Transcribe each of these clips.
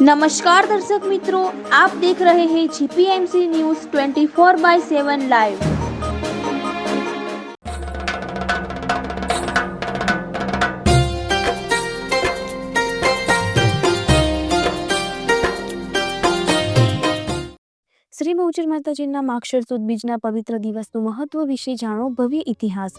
નમસ્કાર દર્શક મિત્રો આપ દેખ રહે હે GPMC news 24 by 7 live Shri Bahuchar માતાજીના માક્ષર સુદ બીજના પવિત્ર દિવસનું મહત્વ વિશે જાણો ભવ્ય ઇતિહાસ.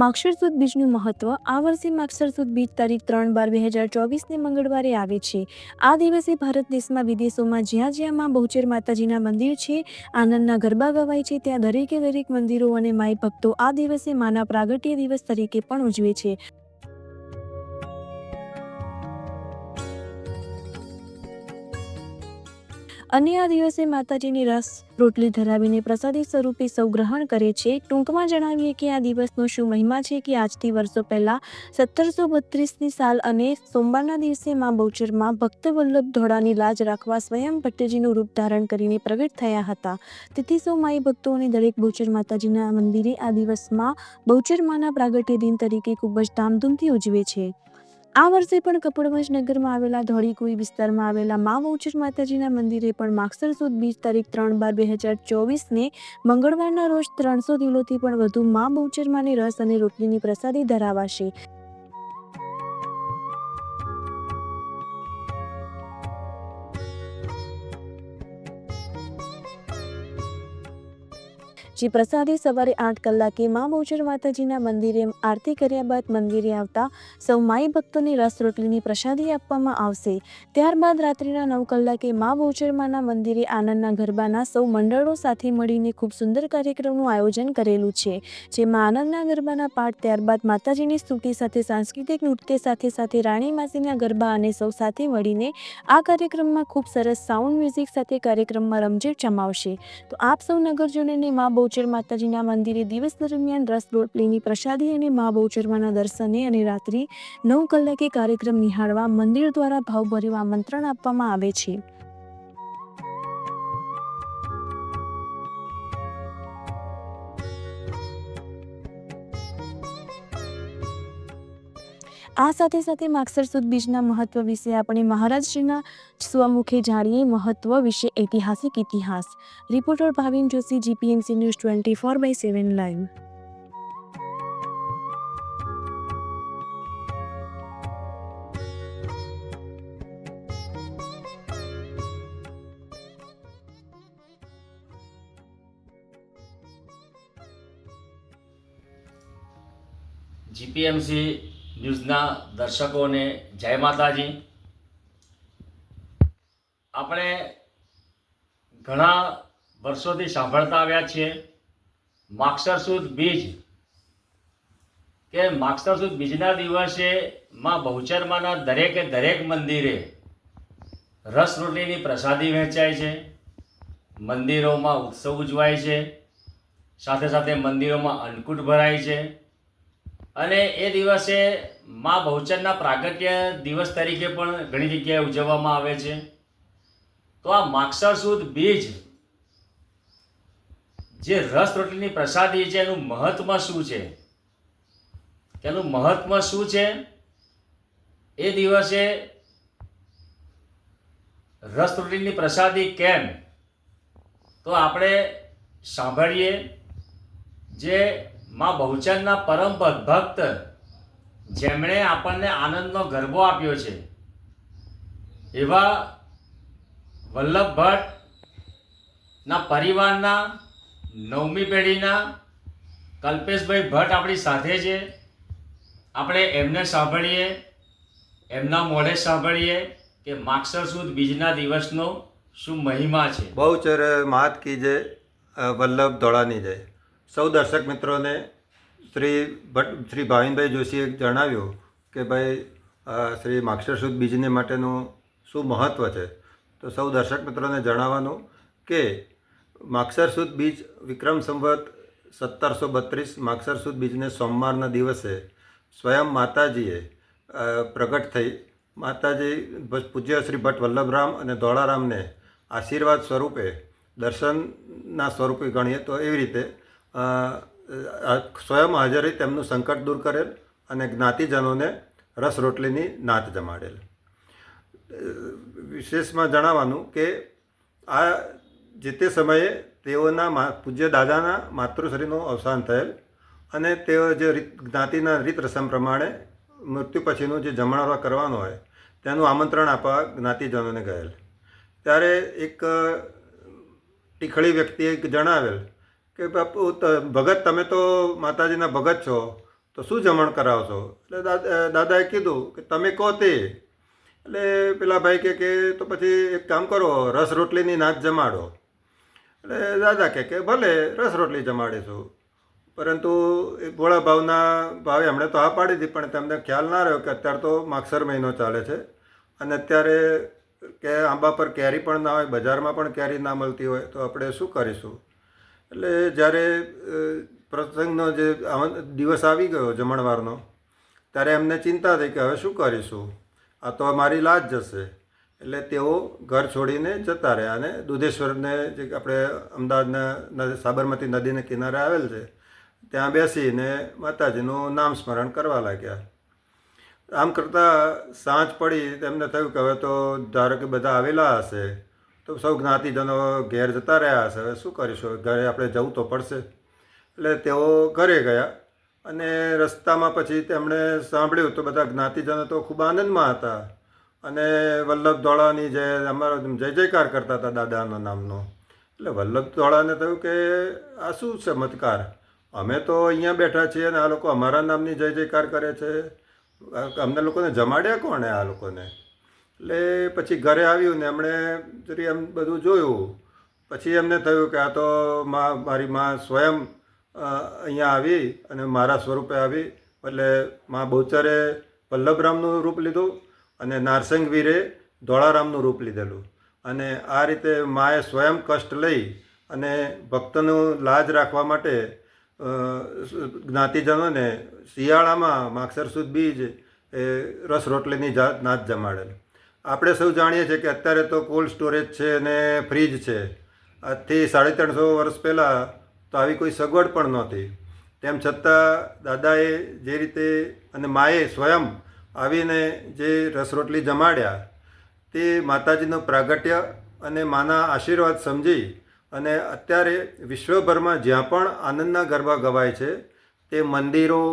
માક્ષર સુદ બીજનું મહત્વ. આ વર્ષે માક્ષર સુદ બીજ તારીખ ત્રણ બાર બે હજાર ચોવીસને મંગળવારે આવે છે. આ દિવસે ભારત દેશમાં વિદેશોમાં જ્યાં જ્યાં માં બહુચર માતાજીના મંદિર છે, આનંદના ગરબા ગવાય છે, ત્યાં દરેકે દરેક મંદિરો અને માય ભક્તો આ દિવસે માના પ્રાગટ્ય દિવસ તરીકે પણ ઉજવે છે. અને આ દિવસે માતાજીની રસ રોટલી ધરાવીને પ્રસાદી સ્વરૂપે સૌ ગ્રહણ કરે છે. ટૂંકમાં જણાવીએ કે આ દિવસનો શું મહિમા છે કે આજથી વર્ષો પહેલા સત્તરસો બત્રીસની સાલ અને સોમવારના દિવસે મા બહુચરમાં ભક્ત વલ્લભ ધોળાની લાજ રાખવા સ્વયં ભટ્ટજીનું રૂપ ધારણ કરીને પ્રગટ થયા હતા. તેથી સૌ માઈ ભક્તો અને દરેક બહુચર માતાજીના મંદિરે આ દિવસમાં બહુચર પ્રાગટ્ય દિન તરીકે ખૂબ જ ધામધૂમથી ઉજવે છે. આ વર્ષે પણ કપડવંજ નગરમાં આવેલા ધોળીકુઈ વિસ્તારમાં આવેલા મા વૌચર માતાજીના મંદિરે પણ માગસર સુદ બીજ તારીખ ત્રણ બાર બે હજાર ચોવીસને મંગળવારના રોજ ત્રણસો કિલોથી પણ વધુ મા બહુચર માની રસ અને રોટલીની પ્રસાદી ધરાવાશે. જે પ્રસાદી સવારે આઠ કલાકે મા બહુચર માતાજીના મંદિરે આરતી કર્યા બાદ મંદિરે આવતા સૌ માઈ ભક્તોને રસ રોટલીની પ્રસાદી આપવામાં આવશે. ત્યારબાદ રાત્રિના નવ કલાકે મા બહુચરમાના મંદિરે આનંદના ગરબાના સૌ મંડળો સાથે મળીને ખૂબ સુંદર કાર્યક્રમનું આયોજન કરેલું છે. જેમાં આનંદના ગરબાના પાઠ, ત્યારબાદ માતાજીની સ્તુતિ સાથે સાંસ્કૃતિક નૃત્ય સાથે સાથે રાણી માસીના ગરબા અને સૌ સાથે મળીને આ કાર્યક્રમમાં ખૂબ સરસ સાઉન્ડ મ્યુઝિક સાથે કાર્યક્રમમાં રમઝેટ જમાવશે. તો આપ સૌ નગરજનોને મા બહુચર માતાજીના મંદિરે દિવસ દરમિયાન રસ રોટલીની પ્રસાદી અને મા બહુચરમાના દર્શને અને રાત્રિ નવ કલાકે કાર્યક્રમ નિહાળવા મંદિર દ્વારા ભાવભર્યું આમંત્રણ આપવામાં આવે છે. આ સાથે સાથે માગસર સુદ બીજના મહત્વ વિશે આપણે મહારાજશ્રીના સ્વમુખે જાણીએ મહત્વ વિશે ઐતિહાસિક ઇતિહાસ. Reporter Bhavin Joshi, GPMC news twenty four by seven live. GPMC ન્યૂઝના દર્શકોને જય માતાજી. આપણે ઘણા વર્ષોથી સાંભળતા આવ્યા છીએ માક્ષર બીજ. કે માક્ષર બીજના દિવસે માં બહુચરમાના દરેકે દરેક મંદિરે રસ રોટલીની પ્રસાદી વહેંચાય છે. મંદિરોમાં ઉત્સવ ઉજવાય છે. સાથે સાથે મંદિરોમાં અન્નકૂટ ભરાય છે. અને એ દિવસે મા બહુચરના પ્રાગટ્ય દિવસ તરીકે પણ ઘણી જગ્યાએ ઉજવવામાં આવે છે. તો આ માક્ષર સુદ બીજ જે રસ રોટલીની પ્રસાદી છે, એનું મહત્વ શું છે? તેનું મહત્વ શું છે? એ દિવસે રસ રોટલીની પ્રસાદી કેમ? તો આપણે સાંભળીએ જે માં બહુચરના પરમ ભક્ત જેમણે આપણને આનંદનો ગરબો આપ્યો છે. એવા વલ્લભ ભટ્ટના પરિવારના નવમી પેઢીના કલ્પેશભાઈ ભટ્ટ આપણી સાથે છે. આપણે એમને સાંભળીએ, એમના મોઢે સાંભળીએ કે માક્ષર સુદ બીજના દિવસનો શું મહિમા છે. બહુચર માત કી જય વલ્લભ ધોળાની જય. સૌ દર્શક મિત્રોને શ્રી ભટ્ટ, શ્રી ભાવિનભાઈ જોશીએ જણાવ્યું કે ભાઈ શ્રી માક્ષર સુદ બીજને માટેનું શું મહત્ત્વ છે? તો સૌ દર્શક મિત્રોને જણાવવાનું કે માક્ષર બીજ વિક્રમ સંવત સત્તરસો બત્રીસ માક્ષર બીજને સોમવારના દિવસે સ્વયં માતાજીએ પ્રગટ થઈ. માતાજી પૂજ્ય શ્રી ભટ્ટ વલ્લભરામ અને ધોળારામને આશીર્વાદ સ્વરૂપે દર્શનના સ્વરૂપે ગણીએ તો એવી રીતે સ્વયં હાજરી તેમનું સંકટ દૂર કરેલ અને જ્ઞાતિજનોને રસ રોટલીની નાત જમાડેલ. વિશેષમાં જણાવવાનું કે આ જે તે સમયે તેઓના પૂજ્ય દાદાના માતૃશ્રીનું અવસાન થયેલ અને તેઓ જે રીત, જ્ઞાતિના રીત રસમ પ્રમાણે મૃત્યુ પછીનું જે જમણવાર કરવાનું હોય તેનું આમંત્રણ આપવા જ્ઞાતિજનોને ગયેલ. ત્યારે એક ટીખળી વ્યક્તિએ જણાવેલ કે બાપુ ભગત, તમે તો માતાજીના ભગત છો, તો શું જમણ કરાવશો? એટલે દાદાએ કીધું કે તમે કહો તે. એટલે પેલા ભાઈ કે તો પછી એક કામ કરો, રસ રોટલીની નાચ જમાડો. એટલે દાદા કહે કે, ભલે, રસ રોટલી જમાડીશું. પરંતુ એ ભોળા ભાવના ભાવે એમણે તો હા પાડી હતી પણ તેમને ખ્યાલ ના રહ્યો કે અત્યારે તો માગસર મહિનો ચાલે છે. અને અત્યારે કે આંબા પર કેરી પણ ના હોય, બજારમાં પણ કેરી ના મળતી હોય, તો આપણે શું કરીશું? એટલે જ્યારે પ્રસંગનો જે દિવસ આવી ગયો જમણવારનો, ત્યારે એમને ચિંતા થઈ કે હવે શું કરીશું? આ તો મારી લાજ જશે. એટલે તેઓ ઘર છોડીને જતા રહ્યા અને દુધેશ્વરને જે આપણે અમદાવાદના સાબરમતી નદીને કિનારે આવેલ છે, ત્યાં બેસીને માતાજીનું નામ સ્મરણ કરવા લાગ્યા. આમ કરતાં સાંજ પડી, તેમને થયું કે હવે તો ધારો કે બધા આવેલા હશે તો સૌ જ્ઞાતિજનો ઘેર જતા રહ્યા હશે હવે શું કરીશું? ઘરે આપણે જવું તો પડશે. એટલે તેઓ ઘરે ગયા અને રસ્તામાં પછી તેમણે સાંભળ્યું તો બધા જ્ઞાતિજનો તો ખૂબ આનંદમાં હતા. અને વલ્લભ ધોળાની જે અમારો જય જયકાર કરતા હતા દાદાના નામનો. એટલે વલ્લભ ધોળાને થયું કે આ શું ચમત્કાર અમે તો અહીંયા બેઠા છીએ અને આ લોકો અમારા નામની જય જયકાર કરે છે. અમને લોકોને જમાડ્યા કોણે આ લોકોને? એટલે પછી ઘરે આવ્યું ને એમણે જરી એમ બધું જોયું. પછી એમને થયું કે આ તો મા, મારી માં સ્વયં અહીંયા આવી અને મારા સ્વરૂપે આવી. એટલે મા બહુચરે વલ્લભરામનું રૂપ લીધું અને નારસંગવીરે ધોળારામનું રૂપ લીધેલું. અને આ રીતે માએ સ્વયં કષ્ટ લઈ અને ભક્તનું લાજ રાખવા માટે જ્ઞાતિજનોને શિયાળામાં માક્ષરસુદ બીજ એ રસ રોટલીની જાત નાચ જમાડેલ. આપણે સૌ જાણીએ છીએ કે અત્યારે તો કોલ્ડ સ્ટોરેજ છે અને ફ્રીજ છે. આજથી સાડી ત્રણસો વર્ષ પહેલાં તો આવી કોઈ સગવડ પણ નહોતી. તેમ છતાં દાદાએ જે રીતે અને માએ સ્વયં આવીને જે રસ રોટલી જમાડ્યા, તે માતાજીનું પ્રાગટ્ય અને માના આશીર્વાદ સમજી અને અત્યારે વિશ્વભરમાં જ્યાં પણ આનંદના ગરબા ગવાય છે, તે મંદિરો,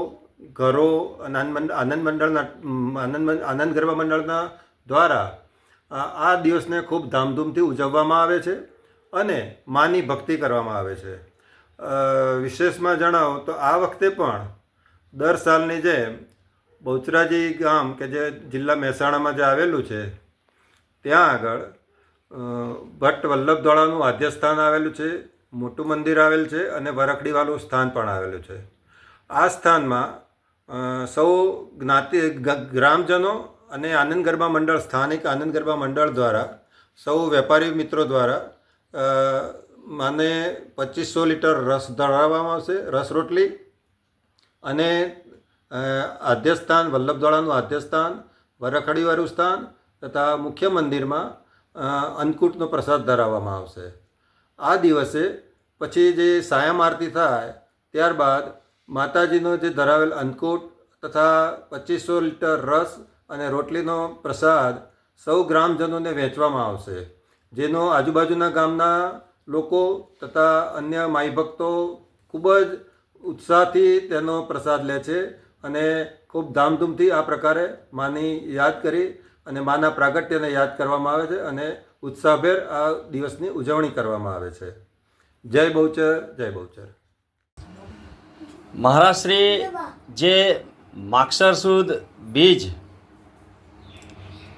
ઘરો, આનંદ આનંદ મંડળના આનંદ આનંદ ગરબા મંડળના દ્વારા આ દિવસને ખૂબ ધામધૂમથી ઉજવવામાં આવે છે અને માની ભક્તિ કરવામાં આવે છે. વિશેષમાં જણાવો તો આ વખતે પણ દર સાલની જેમ બહુચરાજી ગામ કે જે જિલ્લા મહેસાણામાં જે આવેલું છે, ત્યાં આગળ ભટ્ટ વલ્લભ ધોળાનું આદ્યસ્થાન આવેલું છે, મોટું મંદિર આવેલ છે અને વરખડીવાળું સ્થાન પણ આવેલું છે. આ સ્થાનમાં સૌ જ્ઞાતિ, ગ્રામજનો અને આનંદ ગરબા મંડળ, સ્થાનિક આનંદ ગરબા મંડળ દ્વારા, સૌ વેપારી મિત્રો દ્વારા મને પચીસો લીટર રસ ધરાવવામાં આવશે, રસ રોટલી અને આદ્યસ્થાન વલ્લભદોળાનું આદ્યસ્થાન, વરખડીવાળું સ્થાન તથા મુખ્ય મંદિરમાં અન્નકૂટનો પ્રસાદ ધરાવવામાં આવશે. આ દિવસે પછી જે સાયમ આરતી થાય, ત્યારબાદ માતાજીનો જે ધરાવેલ અન્નકૂટ તથા પચીસો લીટર રસ અને રોટલીનો પ્રસાદ સૌ ગ્રામજનોને વહેંચવામાં આવશે. જેનો આજુબાજુના ગામના લોકો તથા અન્ય માઈ ભક્તો ખૂબ જ ઉત્સાહથી તેનો પ્રસાદ લે છે અને ખૂબ ધામધૂમથી આ પ્રકારે માની યાદ કરી અને માના પ્રાગટ્યને યાદ કરવામાં આવે છે અને ઉત્સાહભેર આ દિવસની ઉજવણી કરવામાં આવે છે. જય બહુચર જય બહુચર. મહારાષ્ટ્રી જે માક્ષર સુદ બીજ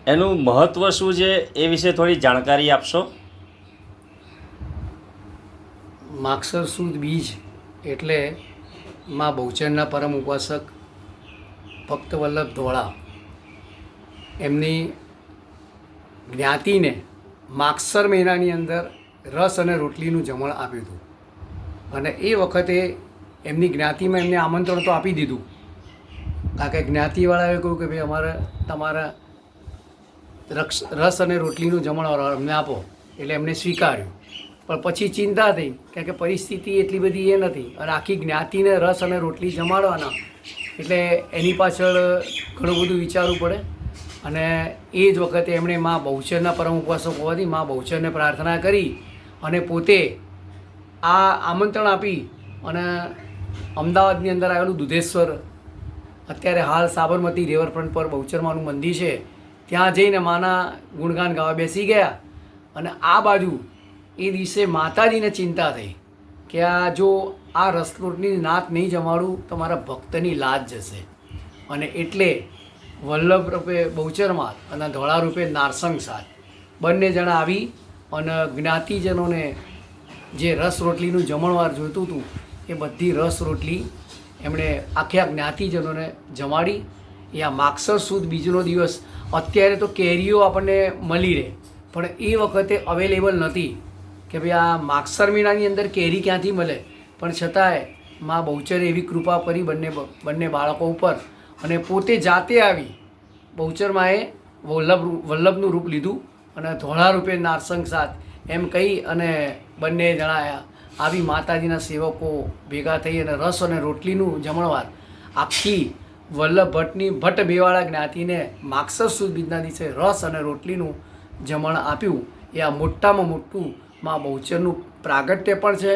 એનું મહત્ત્વ શું છે એ વિશે થોડી જાણકારી આપશો? માક્ષર સુદ બીજ એટલે માં બહુચરના પરમ ઉપાસક ભક્તવલ્લભ ધોળા. એમની જ્ઞાતિને માક્ષર મહિનાની અંદર રસ અને રોટલીનું જમણ આપ્યું હતું. અને એ વખતે એમની જ્ઞાતિમાં એમને આમંત્રણ તો આપી દીધું. કારણ કે જ્ઞાતિવાળાએ કહ્યું કે ભાઈ, અમારે તમારા રક્ષ, રસ અને રોટલીનું જમણ અમને આપો. એટલે એમને સ્વીકાર્યું. પણ પછી ચિંતા થઈ, કારણ કે પરિસ્થિતિ એટલી બધી એ નથી. અને આખી જ્ઞાતિને રસ અને રોટલી જમાડવાના. એટલે એની પાછળ ઘણું બધું વિચારવું પડે. અને એ જ વખતે એમણે મા બહુચરના પરમ ઉપાસક હોવાથી મા બહુચરને પ્રાર્થના કરી અને પોતે આ આમંત્રણ આપી અને અમદાવાદની અંદર આવેલું દુધેશ્વર. અત્યારે હાલ સાબરમતી રિવરફ્રન્ટ પર બહુચરમાનું મંદિર છે. ત્યાં જઈને માના ગુણગાન ગાવા બેસી ગયા અને આ બાજુ એ દિવસે માતાજીને ચિંતા થઈ કે આ જો આ રસલોટની નાત નહીં જમાડું તો મારા ભક્તની લાજ જશે. અને એટલે વલ્લભ રૂપે બહુચરમાં અને ધોળા રૂપે નારસંગ સાથ. બંને જણા આવી અને જ્ઞાતિજનોને જે રસ રોટલીનું જમણવાર જોઈતું હતું, એ બધી રસ રોટલી એમણે આખે આ જ્ઞાતિજનોને જમાડી આ માગસર સુદ બીજનો દિવસ. અત્યારે તો કેરીઓ આપણને મળી રહે. પણ એ વખતે અવેલેબલ નથી. કે ભાઈ આ માગસર મહિનાની અંદર કેરી ક્યાંથી મળે? પણ છતાંય મા બહુચરે એવી કૃપા કરી બંને બંને બાળકો ઉપર. અને પોતે જાતે આવી બહુચરમાએ વલ્લભ વલ્લભનું રૂપ લીધું અને ધોળા રૂપે નારસંગ સાથ એમ કહી અને બંને જણાયા. આવી માતાજીના સેવકો ભેગા થઈ અને રસ અને રોટલીનું જમણવાર આખી વલ્લભ ભટ્ટની ભટ્ટ બેવાળા જ્ઞાતિને માક્ષર સુદ બીજના દિવસે રસ અને રોટલીનું જમણ આપ્યું. એ આ મોટામાં મોટું માં બહુચરનું પ્રાગટ્ય પણ છે.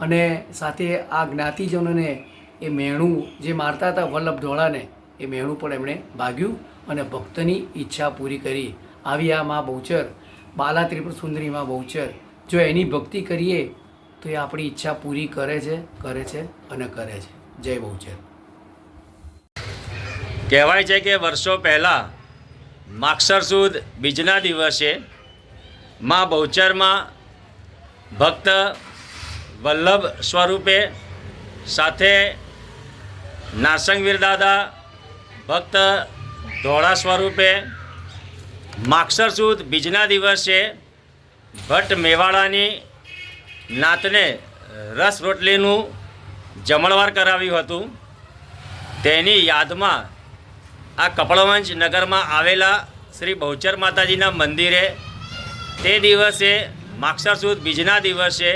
અને સાથે આ જ્ઞાતિજનોને એ મેણું જે મારતા હતા વલ્લભ ધોળાને, એ મેણું પણ એમણે ભાગ્યું અને ભક્તની ઈચ્છા પૂરી કરી. આવી આ મા બહુચર, બાલા ત્રિપુર સુંદરી મા બહુચર. જો એની ભક્તિ કરીએ તો એ આપણી ઈચ્છા પૂરી કરે છે કરે છે અને કરે છે. જય બહુચર. કહેવાય છે કે વર્ષો પહેલાં માક્ષર સુદ બીજના દિવસે મા બહુચરમાં ભક્ત વલ્લભ સ્વરૂપે સાથે નાસંગવીર દાદા ભક્ત ધોળા સ્વરૂપે માક્ષર સુદ બીજના દિવસે ભટ્ટ મેવાડાની નાતને રસ રોટલીનું જમણવાર કરાવ્યું હતું. તેની યાદમાં આ કપડવંશ નગરમાં આવેલા શ્રી બહુચર માતાજીના મંદિરે તે દિવસે માક્ષર સુદ બીજના દિવસે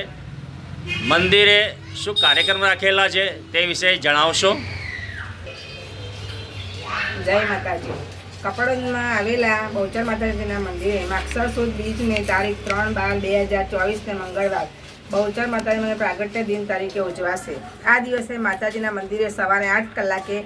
મંદિરે શું કાર્યક્રમ રાખેલા છે તે વિશે જણાવશો? જય માતાજી. કપડવંજમાં આવેલા બહુચર માતાજીના મંદિરે માક્ષર સુદ બીજને તારીખ ત્રણ બાર બે હજાર ચોવીસને મંગળવાર બહુચર માતાજીના પ્રાગટ્ય દિન તરીકે ઉજવાશે. આ દિવસે માતાજીના મંદિરે સવારે આઠ કલાકે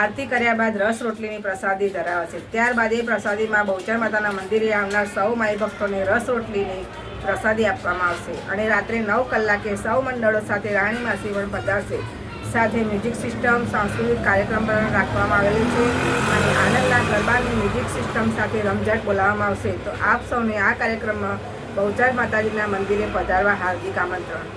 આરતી કર્યા બાદ રસ રોટલીની પ્રસાદી ધરાવે છે ત્યારબાદ એ પ્રસાદીમાં બહુચર માતાના મંદિરે આવનાર સૌ માઈ ભક્તોને રસ રોટલીની પ્રસાદી આપવામાં આવશે અને રાત્રે નવ કલાકે સૌ મંડળો સાથે રાણી માસી પણ પધારશે. સાથે મ્યુઝિક સિસ્ટમ, સાંસ્કૃતિક કાર્યક્રમ પણ રાખવામાં આવેલું છે અને આનંદના ગરબાની મ્યુઝિક સિસ્ટમ સાથે રમઝટ બોલાવવામાં આવશે. તો આપ સૌને આ કાર્યક્રમમાં બહુચર માતાજીના મંદિરે પધારવા હાર્દિક આમંત્રણ.